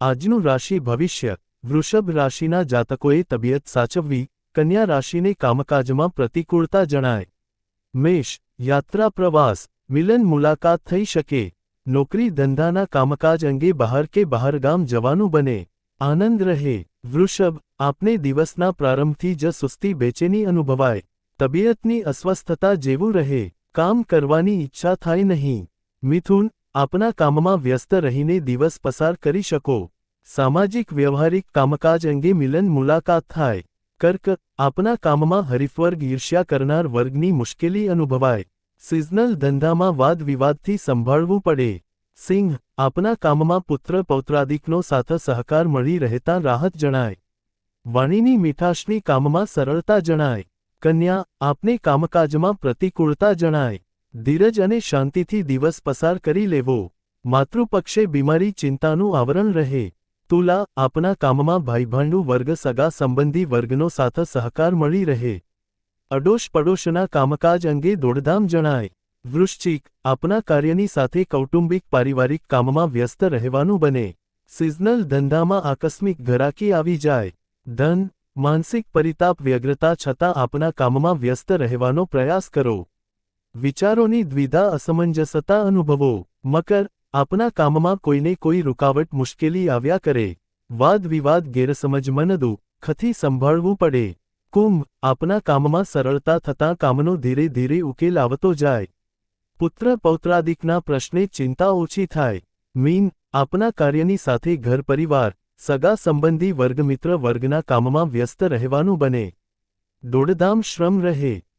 આજનું રાશિ ભવિષ્ય વૃષભ રાશિના જાતકોએ તબિયત સાચવવી કન્યા રાશિને કામકાજમાં પ્રતિકૂળતા જણાય મેષ યાત્રા પ્રવાસ મિલન મુલાકાત થઈ શકે નોકરી ધંધાના કામકાજ અંગે બહાર કે બહારગામ જવાનું બને આનંદ રહે વૃષભ આપને દિવસના પ્રારંભથી જ સુસ્તી બેચેની અનુભવાય તબિયતની અસ્વસ્થતા જેવું રહે કામ કરવાની ઈચ્છા થાય નહીં મિથુન આપના કામમાં વ્યસ્ત રહીને દિવસ પસાર કરી શકો સામાજિક વ્યવહારિક કામકાજ અંગે મિલન મુલાકાત થાય કર્ક આપના કામમાં હરીફવર્ગ ઈર્ષ્યા કરનાર વર્ગની મુશ્કેલી અનુભવાય સિઝનલ ધંધામાં વાદ વિવાદથી સંભાળવું પડે સિંહ આપના કામમાં પુત્ર પૌત્રાદિકનો સાથ સહકાર મળી રહેતા રાહત જણાય વાણીની મીઠાશની કામમાં સરળતા જણાય કન્યા આપને કામકાજમાં પ્રતિકૂળતા જણાય ધીરજ અને શાંતિથી દિવસ પસાર કરી લેવો. માતૃપક્ષે બીમારી ચિંતાનું આવરણ રહે. તુલા આપના કામમાં ભાઈભાંડુ વર્ગ, સગા સંબંધી વર્ગનો સાથ સહકાર મળી રહે. અડોશ પડોશના કામકાજ અંગે દોડધામ જણાય. વૃશ્ચિક આપના કાર્યની સાથે કૌટુંબિક પારિવારિક કામમાં વ્યસ્ત રહેવાનું બને. સિઝનલ ધંધામાં આકસ્મિક ઘરાકી આવી જાય. ધન, માનસિક પરિતાપ, વ્યગ્રતા છતાં આપના કામમાં વ્યસ્ત રહેવાનો પ્રયાસ કરો. વિચારોની દ્વિધા અસમંજસતા અનુભવો. મકર, આપના કામમાં કોઈને કોઈ રૂકાવટ મુશ્કેલી આવ્યા કરે. વાદ વિવાદ ગેરસમજ મનદુ ખથી સંભાળવું પડે. કુંભ, આપના કામમાં સરળતા થતાં કામનો ધીરે ધીરે ઉકેલ આવતો જાય. પુત્ર પૌત્રાદિકના પ્રશ્ને ચિંતા ઓછી થાય. મીન, આપના કાર્યની સાથે ઘર પરિવાર, સગા સંબંધી વર્ગમિત્ર વર્ગના કામમાં વ્યસ્ત રહેવાનું બને. દોડધામ શ્રમ રહે.